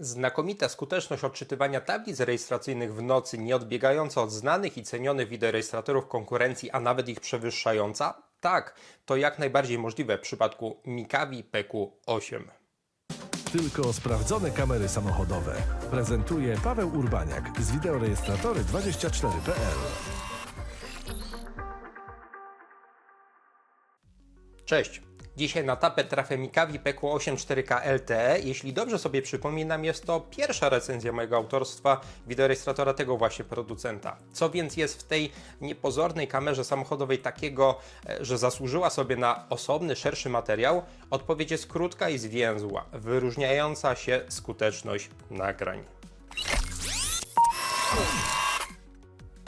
Znakomita skuteczność odczytywania tablic rejestracyjnych w nocy, nie odbiegająca od znanych i cenionych wideorejestratorów konkurencji, a nawet ich przewyższająca? Tak, to jak najbardziej możliwe w przypadku Mikawi PQ8. Tylko sprawdzone kamery samochodowe. Prezentuje Paweł Urbaniak z wideorejestratory24.pl. Cześć! Dzisiaj na tapet trafia Mikawi PQ8 4K LTE. Jeśli dobrze sobie przypominam, jest to pierwsza recenzja mojego autorstwa wideorejestratora tego właśnie producenta. Co więc jest w tej niepozornej kamerze samochodowej takiego, e, że zasłużyła sobie na osobny, szerszy materiał? Odpowiedź jest krótka i zwięzła, wyróżniająca się skuteczność nagrań.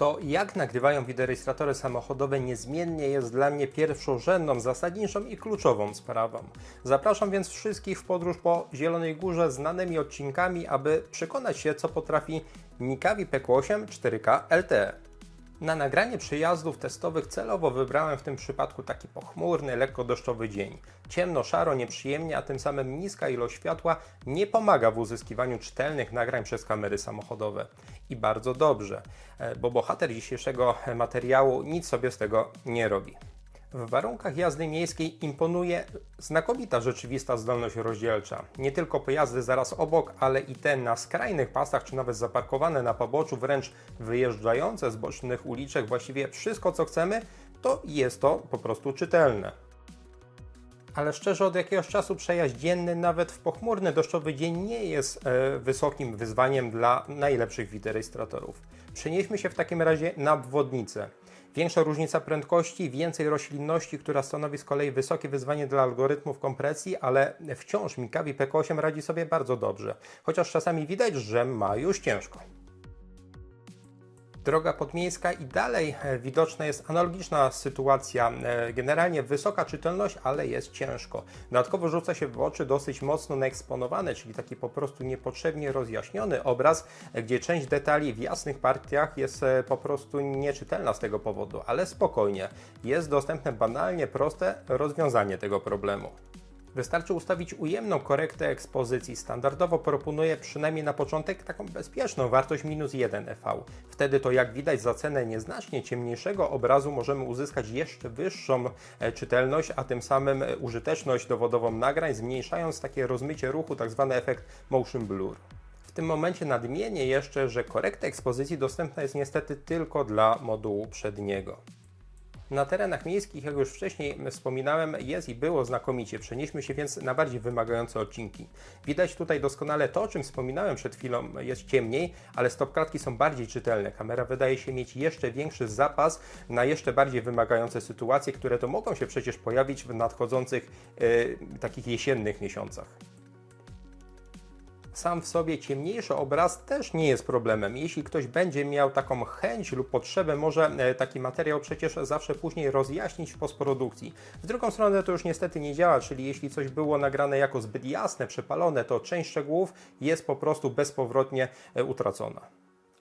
To jak nagrywają wideorejestratory samochodowe niezmiennie jest dla mnie pierwszorzędną, zasadniczą i kluczową sprawą. Zapraszam więc wszystkich w podróż po Zielonej Górze znanymi odcinkami, aby przekonać się, co potrafi Mikawi PQ8 4K LTE. Na nagranie przejazdów testowych celowo wybrałem w tym przypadku taki pochmurny, lekko deszczowy dzień. Ciemno, szaro, nieprzyjemnie, a tym samym niska ilość światła nie pomaga w uzyskiwaniu czytelnych nagrań przez kamery samochodowe. I bardzo dobrze, e, bo bohater dzisiejszego materiału nic sobie z tego nie robi. W warunkach jazdy miejskiej imponuje znakomita rzeczywista zdolność rozdzielcza. Nie tylko pojazdy zaraz obok, ale i te na skrajnych pasach, czy nawet zaparkowane na poboczu, wręcz wyjeżdżające z bocznych uliczek, właściwie wszystko co chcemy, to jest to po prostu czytelne. Ale szczerze, od jakiegoś czasu przejazd dzienny, nawet w pochmurny, deszczowy dzień, nie jest e, wysokim wyzwaniem dla najlepszych wideorejestratorów. Przenieśmy się w takim razie na obwodnicę. Większa różnica prędkości, więcej roślinności, która stanowi z kolei wysokie wyzwanie dla algorytmów kompresji, ale wciąż Mikawi PK8 radzi sobie bardzo dobrze, chociaż czasami widać, że ma już ciężko. Droga podmiejska i dalej e, widoczna jest analogiczna sytuacja. E, Generalnie wysoka czytelność, ale jest ciężko. Dodatkowo rzuca się w oczy dosyć mocno naeksponowany, czyli taki po prostu niepotrzebnie rozjaśniony obraz, gdzie część detali w jasnych partiach jest e, po prostu nieczytelna z tego powodu, ale spokojnie. Jest dostępne banalnie proste rozwiązanie tego problemu. Wystarczy ustawić ujemną korektę ekspozycji. Standardowo proponuję przynajmniej na początek taką bezpieczną wartość minus 1 EV. Wtedy to jak widać za cenę nieznacznie ciemniejszego obrazu możemy uzyskać jeszcze wyższą e, czytelność, a tym samym e, użyteczność dowodową nagrań, zmniejszając takie rozmycie ruchu, tak zwany efekt motion blur. W tym momencie nadmienię jeszcze, że korekta ekspozycji dostępna jest niestety tylko dla modułu przedniego. Na terenach miejskich, jak już wcześniej wspominałem, jest i było znakomicie. Przenieśmy się więc na bardziej wymagające odcinki. Widać tutaj doskonale to, o czym wspominałem przed chwilą. Jest ciemniej, ale stopklatki są bardziej czytelne. Kamera wydaje się mieć jeszcze większy zapas na jeszcze bardziej wymagające sytuacje, które to mogą się przecież pojawić w nadchodzących e, takich jesiennych miesiącach. Sam w sobie ciemniejszy obraz też nie jest problemem. Jeśli ktoś będzie miał taką chęć lub potrzebę, może e, taki materiał przecież zawsze później rozjaśnić w postprodukcji. W drugą stronę to już niestety nie działa, czyli jeśli coś było nagrane jako zbyt jasne, przepalone, to część szczegółów jest po prostu bezpowrotnie e, utracona.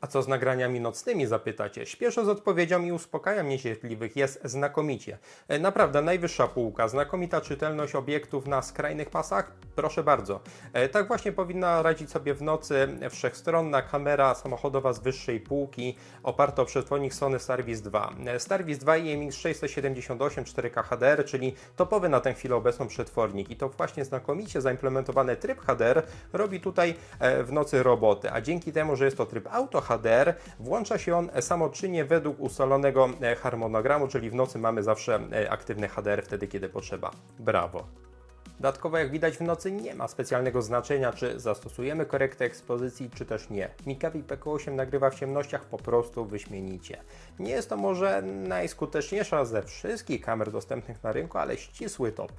A co z nagraniami nocnymi, zapytacie? Śpieszę z odpowiedzią i uspokajam niecierpliwych, jest znakomicie. E, Naprawdę, najwyższa półka, znakomita czytelność obiektów na skrajnych pasach? Proszę bardzo. E, Tak właśnie powinna radzić sobie w nocy wszechstronna kamera samochodowa z wyższej półki, oparta o przetwornik Sony Starvis 2. E, Starvis 2 i IMX 678 4K HDR, czyli topowy na tę chwilę obecną przetwornik. I to właśnie znakomicie zaimplementowany tryb HDR robi tutaj w nocy roboty, a dzięki temu, że jest to tryb Auto HDR, włącza się on samoczynnie według ustalonego e, harmonogramu, czyli w nocy mamy zawsze e, aktywny HDR wtedy, kiedy potrzeba. Brawo! Dodatkowo, jak widać w nocy, nie ma specjalnego znaczenia, czy zastosujemy korektę ekspozycji, czy też nie. Mikawi PQ8 nagrywa w ciemnościach po prostu wyśmienicie. Nie jest to może najskuteczniejsza ze wszystkich kamer dostępnych na rynku, ale ścisły top.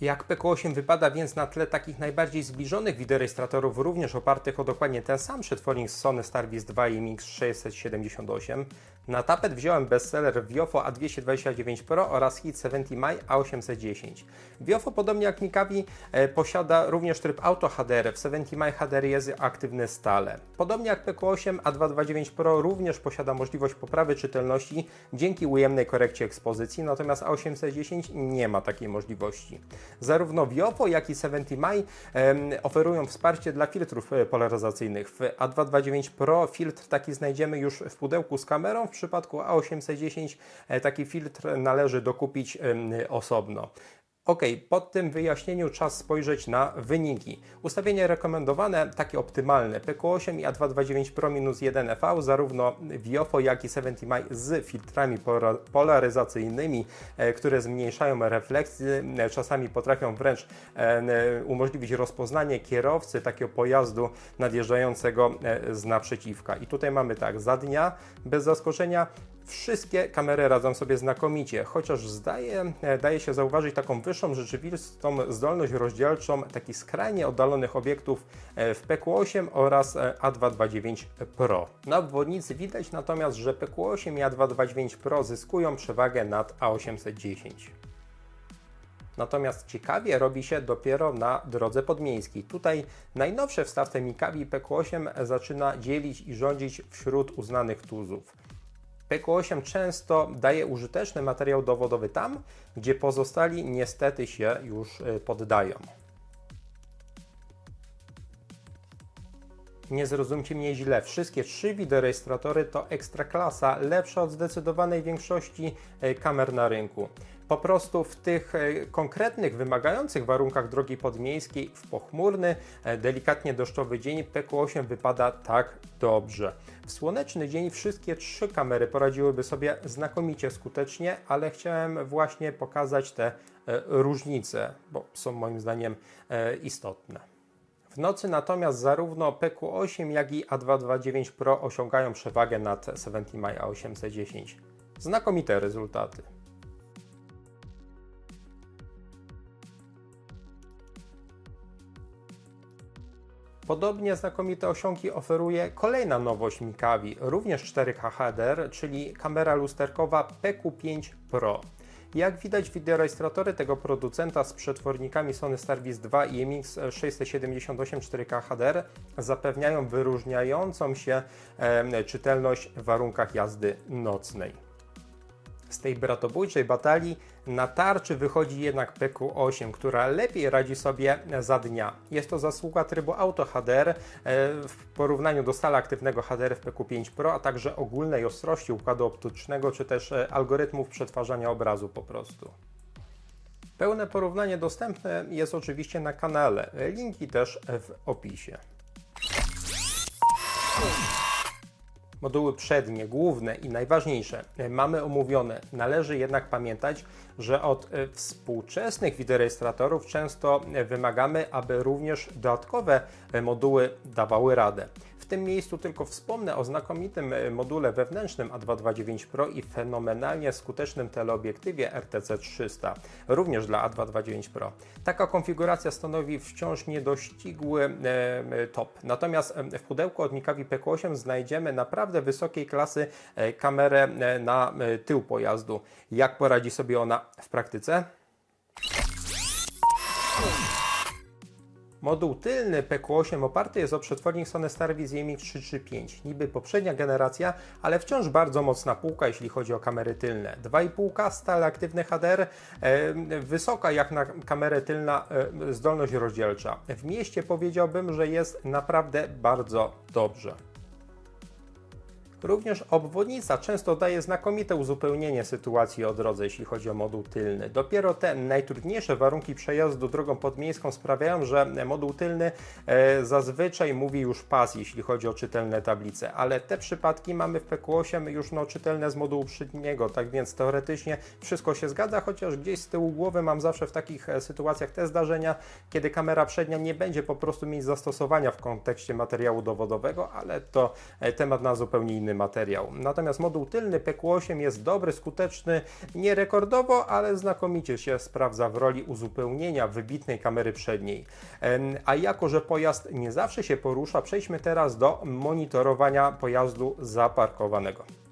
Jak PQ8 wypada więc na tle takich najbardziej zbliżonych wideorejestratorów, również opartych o dokładnie ten sam przetwornik Sony Starvis 2 i MX678? Na tapet wziąłem bestseller Viofo A229 Pro oraz Hit 70 My A810. Viofo, podobnie jak Mikawi, e, posiada również tryb Auto HDR. W 70 My HDR jest aktywny stale. Podobnie jak PQ8, A229 Pro również posiada możliwość poprawy czytelności dzięki ujemnej korekcie ekspozycji, natomiast A810 nie ma takiej możliwości. Zarówno Viofo, jak i 70 My em, oferują wsparcie dla filtrów e, polaryzacyjnych. W A229 Pro filtr taki znajdziemy już w pudełku z kamerą, przypadku A810 e, taki filtr należy dokupić osobno. Ok, po tym wyjaśnieniu czas spojrzeć na wyniki. Ustawienie rekomendowane, takie optymalne, PQ8 i A229 Pro minus 1 EV, zarówno Viofo, jak i 70 My z filtrami polaryzacyjnymi, e, które zmniejszają refleksy, e, czasami potrafią wręcz e, umożliwić rozpoznanie kierowcy takiego pojazdu nadjeżdżającego z naprzeciwka. I tutaj mamy tak, za dnia, bez zaskoczenia, Wszystkie kamery radzą sobie znakomicie, chociaż zdaje, e, daje się zauważyć taką wyższą rzeczywistą zdolność rozdzielczą takich skrajnie oddalonych obiektów e, w PQ8 oraz e, A229 Pro. Na obwodnicy widać natomiast, że PQ8 i A229 Pro zyskują przewagę nad A810. Natomiast ciekawie robi się dopiero na drodze podmiejskiej. Tutaj najnowsze w stawce Mikawi PQ8 zaczyna dzielić i rządzić wśród uznanych tuzów. PQ8 często daje użyteczny materiał dowodowy tam, gdzie pozostali niestety się już y, poddają. Nie zrozumcie mnie źle, wszystkie trzy wideorejestratory to ekstraklasa, lepsza od zdecydowanej większości e, kamer na rynku. Po prostu w tych e, konkretnych, wymagających warunkach drogi podmiejskiej, w pochmurny, e, delikatnie deszczowy dzień PQ8 wypada tak dobrze. W słoneczny dzień wszystkie trzy kamery poradziłyby sobie znakomicie skutecznie, ale chciałem właśnie pokazać te e, różnice, bo są moim zdaniem istotne. W nocy natomiast zarówno PQ8, jak i A229 Pro osiągają przewagę nad 70 My A810. Znakomite rezultaty. Podobnie znakomite osiągi oferuje kolejna nowość Mikawi, również 4K HDR, czyli kamera lusterkowa PQ5 Pro. Jak widać, wideorejestratory tego producenta z przetwornikami Sony Starvis 2 i MX 678 4K HDR zapewniają wyróżniającą się em, czytelność w warunkach jazdy nocnej. Z tej bratobójczej batalii na tarczy wychodzi jednak PQ8, która lepiej radzi sobie za dnia. Jest to zasługa trybu Auto HDR e, w porównaniu do stale aktywnego HDR w PQ5 Pro, a także ogólnej ostrości układu optycznego, czy też e, algorytmów przetwarzania obrazu po prostu. Pełne porównanie dostępne jest oczywiście na kanale, linki też w opisie. Moduły przednie, główne i najważniejsze e, mamy omówione. Należy jednak pamiętać, że od e, współczesnych wideorejestratorów często e, wymagamy, aby również dodatkowe moduły dawały radę. W tym miejscu tylko wspomnę o znakomitym e, module wewnętrznym A229 Pro i fenomenalnie skutecznym teleobiektywie RTC 300, również dla A229 Pro. Taka konfiguracja stanowi wciąż niedościgły e, e, top. Natomiast w pudełku od Mikawi PQ8 znajdziemy naprawdę wysokiej klasy kamerę na tył pojazdu. Jak poradzi sobie ona w praktyce? Moduł tylny PQ8 oparty jest o przetwornik Sony Starvis MX 335. Niby poprzednia generacja, ale wciąż bardzo mocna półka, jeśli chodzi o kamery tylne. 2,5K stale aktywny HDR, e, wysoka jak na kamerę tylna e, zdolność rozdzielcza. W mieście powiedziałbym, że jest naprawdę bardzo dobrze. Również obwodnica często daje znakomite uzupełnienie sytuacji o drodze, jeśli chodzi o moduł tylny. Dopiero te najtrudniejsze warunki przejazdu drogą podmiejską sprawiają, że moduł tylny e, zazwyczaj mówi już pas, jeśli chodzi o czytelne tablice, ale te przypadki mamy w PQ8 już no, czytelne z modułu przedniego, tak więc teoretycznie wszystko się zgadza, chociaż gdzieś z tyłu głowy mam zawsze w takich e, sytuacjach te zdarzenia, kiedy kamera przednia nie będzie po prostu mieć zastosowania w kontekście materiału dowodowego, ale to e, temat na zupełnie inny materiał. Natomiast moduł tylny PQ8 jest dobry, skuteczny, nie rekordowo, ale znakomicie się sprawdza w roli uzupełnienia wybitnej kamery przedniej. A jako, że pojazd nie zawsze się porusza, przejdźmy teraz do monitorowania pojazdu zaparkowanego.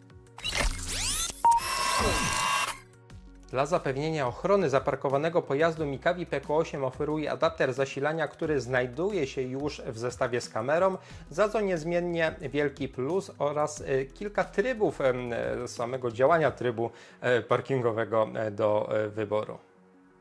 Dla zapewnienia ochrony zaparkowanego pojazdu Mikawi PQ8 oferuje adapter zasilania, który znajduje się już w zestawie z kamerą, za co niezmiennie wielki plus oraz e, kilka trybów e, samego działania trybu e, parkingowego e, do wyboru.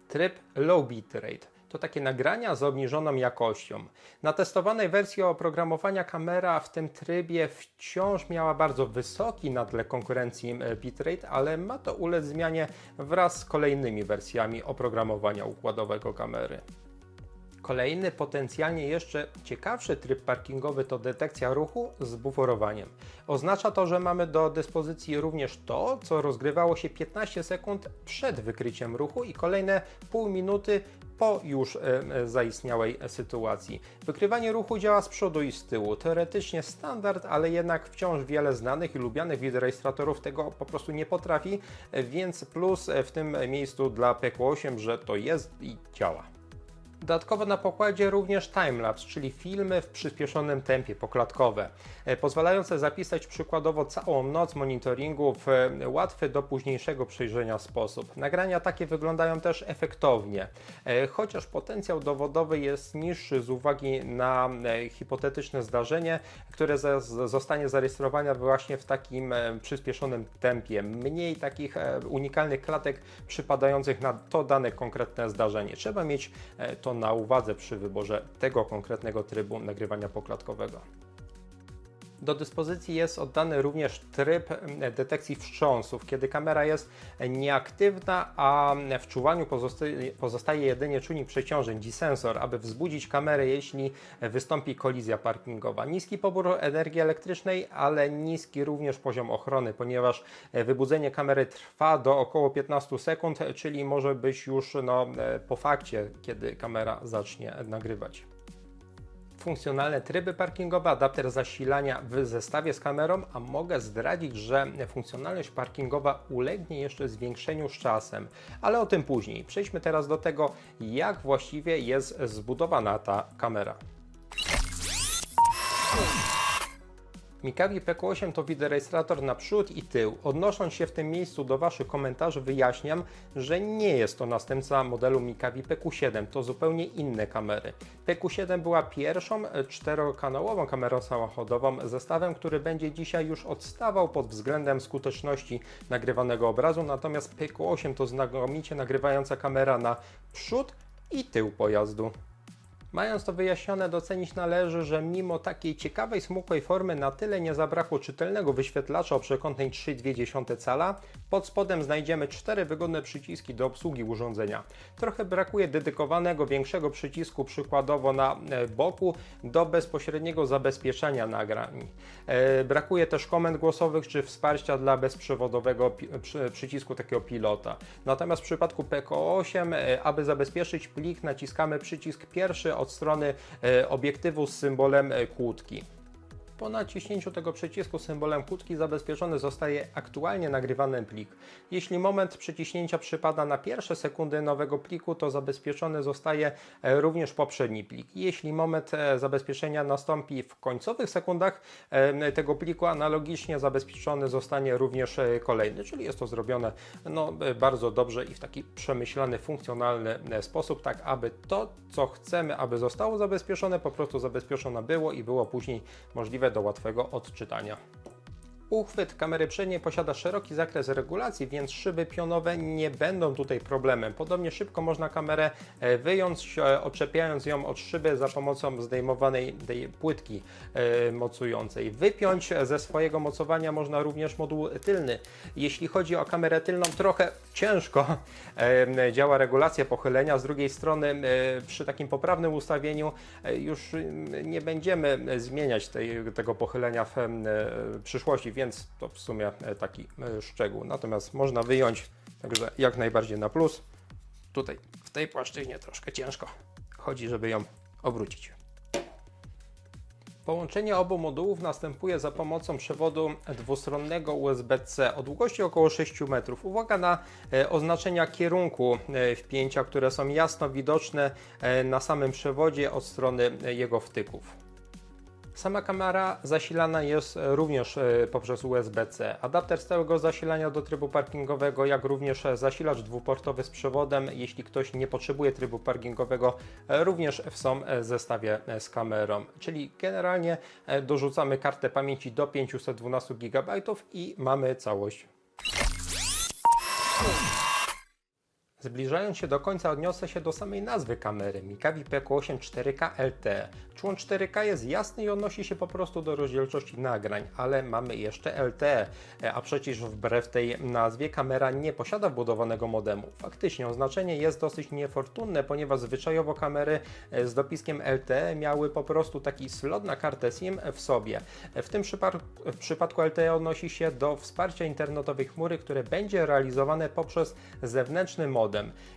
Tryb Low Bitrate to takie nagrania z obniżoną jakością. Na testowanej wersji oprogramowania kamera w tym trybie wciąż miała bardzo wysoki na tle konkurencji e, bitrate, ale ma to ulec zmianie wraz z kolejnymi wersjami oprogramowania układowego kamery. Kolejny potencjalnie jeszcze ciekawszy tryb parkingowy to detekcja ruchu z buforowaniem. Oznacza to, że mamy do dyspozycji również to, co rozgrywało się 15 sekund przed wykryciem ruchu i kolejne pół minuty po już zaistniałej sytuacji. Wykrywanie ruchu działa z przodu i z tyłu. Teoretycznie standard, ale jednak wciąż wiele znanych i lubianych wideorejestratorów tego po prostu nie potrafi, e, więc plus e, w tym miejscu dla PQ8, że to jest i działa. Dodatkowo na pokładzie również timelapse, czyli filmy w przyspieszonym tempie poklatkowe, e, pozwalające zapisać przykładowo całą noc monitoringu w e, łatwy do późniejszego przejrzenia sposób. Nagrania takie wyglądają też efektownie, e, chociaż potencjał dowodowy jest niższy z uwagi na hipotetyczne zdarzenie, które zostanie zarejestrowane właśnie w takim przyspieszonym tempie. Mniej takich unikalnych klatek przypadających na to dane konkretne zdarzenie. Trzeba mieć e, na uwadze przy wyborze tego konkretnego trybu nagrywania poklatkowego. Do dyspozycji jest oddany również tryb detekcji wstrząsów, kiedy kamera jest nieaktywna, a w czuwaniu pozostaje, jedynie czujnik przeciążeń, G-sensor, aby wzbudzić kamerę, jeśli wystąpi kolizja parkingowa. Niski pobór energii elektrycznej, ale niski również poziom ochrony, ponieważ e, wybudzenie kamery trwa do około 15 sekund, czyli może być już no, e, po fakcie, kiedy kamera zacznie nagrywać funkcjonalne tryby parkingowe, adapter zasilania w zestawie z kamerą, a mogę zdradzić, że funkcjonalność parkingowa ulegnie jeszcze zwiększeniu z czasem, ale o tym później. Przejdźmy teraz do tego, jak właściwie jest zbudowana ta kamera. Mikawi PQ8 to wideorejestrator na przód i tył. Odnosząc się w tym miejscu do Waszych komentarzy wyjaśniam, że nie jest to następca modelu Mikawi PQ7, to zupełnie inne kamery. PQ7 była pierwszą e, czterokanałową kamerą samochodową, zestawem, który będzie dzisiaj już odstawał pod względem skuteczności nagrywanego obrazu, natomiast PQ8 to znakomicie nagrywająca kamera na przód i tył pojazdu. Mając to wyjaśnione, docenić należy, że mimo takiej ciekawej, smukłej formy na tyle nie zabrakło czytelnego wyświetlacza o przekątnej 3,2 cala, pod spodem znajdziemy cztery wygodne przyciski do obsługi urządzenia. Trochę brakuje dedykowanego większego przycisku przykładowo na e, boku do bezpośredniego zabezpieczenia nagrań. E, Brakuje też komend głosowych czy wsparcia dla bezprzewodowego przycisku takiego pilota. Natomiast w przypadku PKO8, e, aby zabezpieczyć plik, naciskamy przycisk pierwszy od strony e, obiektywu z symbolem e, kłódki. Po naciśnięciu tego przycisku symbolem kłódki zabezpieczony zostaje aktualnie nagrywany plik. Jeśli moment przyciśnięcia przypada na pierwsze sekundy nowego pliku, to zabezpieczony zostaje e, również poprzedni plik. Jeśli moment e, zabezpieczenia nastąpi w końcowych sekundach e, tego pliku, analogicznie zabezpieczony zostanie również kolejny, czyli jest to zrobione no, bardzo dobrze i w taki przemyślany, funkcjonalny sposób, tak aby to, co chcemy, aby zostało zabezpieczone, po prostu zabezpieczone było i było później możliwe do łatwego odczytania. Uchwyt kamery przedniej posiada szeroki zakres regulacji, więc szyby pionowe nie będą tutaj problemem. Podobnie szybko można kamerę e, wyjąć, e, odczepiając ją od szyby za pomocą zdejmowanej płytki e, mocującej. Wypiąć ze swojego mocowania można również moduł tylny. Jeśli chodzi o kamerę tylną, trochę ciężko działa regulacja pochylenia. Z drugiej strony, przy takim poprawnym ustawieniu już mm, nie będziemy zmieniać tej, tego pochylenia w przyszłości, więc to w sumie e, taki e, szczegół. Natomiast można wyjąć, także jak najbardziej na plus. Tutaj w tej płaszczyźnie troszkę ciężko chodzi, żeby ją obrócić. Połączenie obu modułów następuje za pomocą przewodu dwustronnego USB-C o długości około 6 metrów. Uwaga na e, oznaczenia kierunku wpięcia, które są jasno widoczne na samym przewodzie od strony jego wtyków. Sama kamera zasilana jest e, również e, poprzez USB-C. Adapter stałego zasilania do trybu parkingowego, jak również e, zasilacz dwuportowy z przewodem, jeśli ktoś nie potrzebuje trybu parkingowego, również w zestawie z kamerą. Czyli generalnie dorzucamy kartę pamięci do 512 GB i mamy całość. Zbliżając się do końca odniosę się do samej nazwy kamery Mikawi PQ8 4K LTE. Człon 4K jest jasny i odnosi się po prostu do rozdzielczości nagrań, ale mamy jeszcze LTE, e, a przecież wbrew tej nazwie kamera nie posiada wbudowanego modemu. Faktycznie oznaczenie jest dosyć niefortunne, ponieważ zwyczajowo kamery e, z dopiskiem LTE miały po prostu taki slot na kartę SIM w sobie. W tym przypadku, w przypadku LTE odnosi się do wsparcia internetowej chmury, które będzie realizowane poprzez zewnętrzny modem.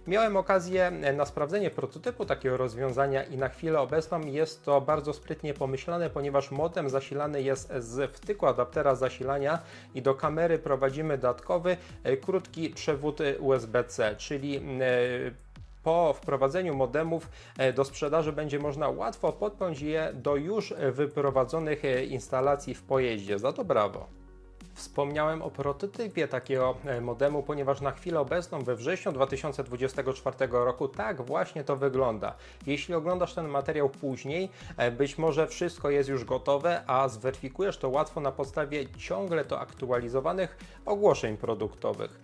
Miałem okazję e, na sprawdzenie prototypu takiego rozwiązania i na chwilę obecną jest to bardzo sprytnie pomyślane, ponieważ modem zasilany jest z wtyku adaptera zasilania i do kamery prowadzimy dodatkowy e, krótki przewód e, USB-C, czyli po wprowadzeniu modemów do sprzedaży będzie można łatwo podpiąć je do już wyprowadzonych instalacji w pojeździe. Za to brawo. Wspomniałem o prototypie takiego e, modemu, ponieważ na chwilę obecną we wrześniu 2024 roku tak właśnie to wygląda. Jeśli oglądasz ten materiał później, e, być może wszystko jest już gotowe, a zweryfikujesz to łatwo na podstawie ciągle to aktualizowanych ogłoszeń produktowych.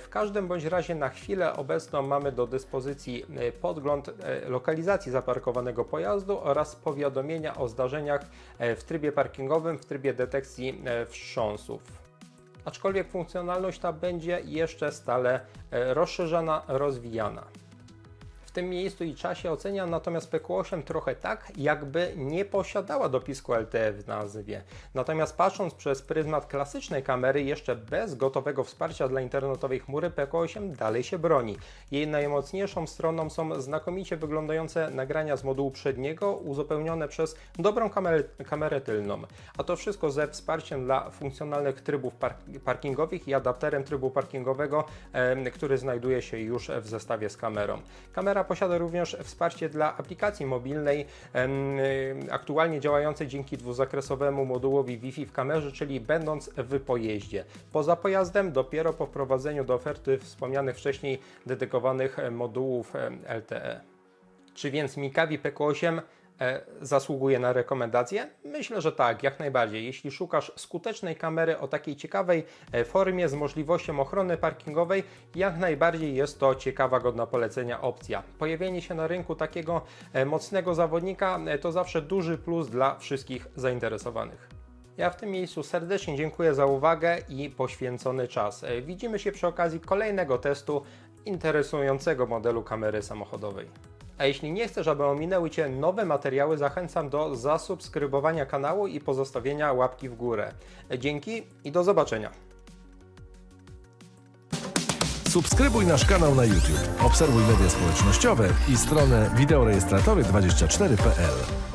W każdym bądź razie na chwilę obecną mamy do dyspozycji e, podgląd e, lokalizacji zaparkowanego pojazdu oraz powiadomienia o zdarzeniach e, w trybie parkingowym, w trybie detekcji wstrząsów. Aczkolwiek funkcjonalność ta będzie jeszcze stale rozszerzana, rozwijana. Tym miejscu i czasie oceniam natomiast PQ8 trochę tak, jakby nie posiadała dopisku LTE w nazwie. Natomiast patrząc przez pryzmat klasycznej kamery, jeszcze bez gotowego wsparcia dla internetowej chmury, PQ8 dalej się broni. Jej najmocniejszą stroną są znakomicie wyglądające nagrania z modułu przedniego, uzupełnione przez dobrą kamerę, kamerę tylną. A to wszystko ze wsparciem dla funkcjonalnych trybów park parkingowych i adapterem trybu parkingowego, em, który znajduje się już w zestawie z kamerą. Kamera posiada również wsparcie dla aplikacji mobilnej, y, aktualnie działającej dzięki dwuzakresowemu modułowi Wi-Fi w kamerze, czyli będąc w pojeździe. Poza pojazdem, dopiero po wprowadzeniu do oferty wspomnianych wcześniej dedykowanych modułów LTE. Czy więc Mikawi PQ8 e, zasługuje na rekomendację? Myślę, że tak, jak najbardziej. Jeśli szukasz skutecznej kamery o takiej ciekawej e, formie z możliwością ochrony parkingowej, jak najbardziej jest to ciekawa, godna polecenia opcja. Pojawienie się na rynku takiego e, mocnego zawodnika e, to zawsze duży plus dla wszystkich zainteresowanych. Ja w tym miejscu serdecznie dziękuję za uwagę i poświęcony czas. E, Widzimy się przy okazji kolejnego testu interesującego modelu kamery samochodowej. A jeśli nie chcesz, aby ominęły Cię nowe materiały, zachęcam do zasubskrybowania kanału i pozostawienia łapki w górę. Dzięki i do zobaczenia. Subskrybuj nasz kanał na YouTube, obserwuj media społecznościowe i stronę wideorejestratory24.pl.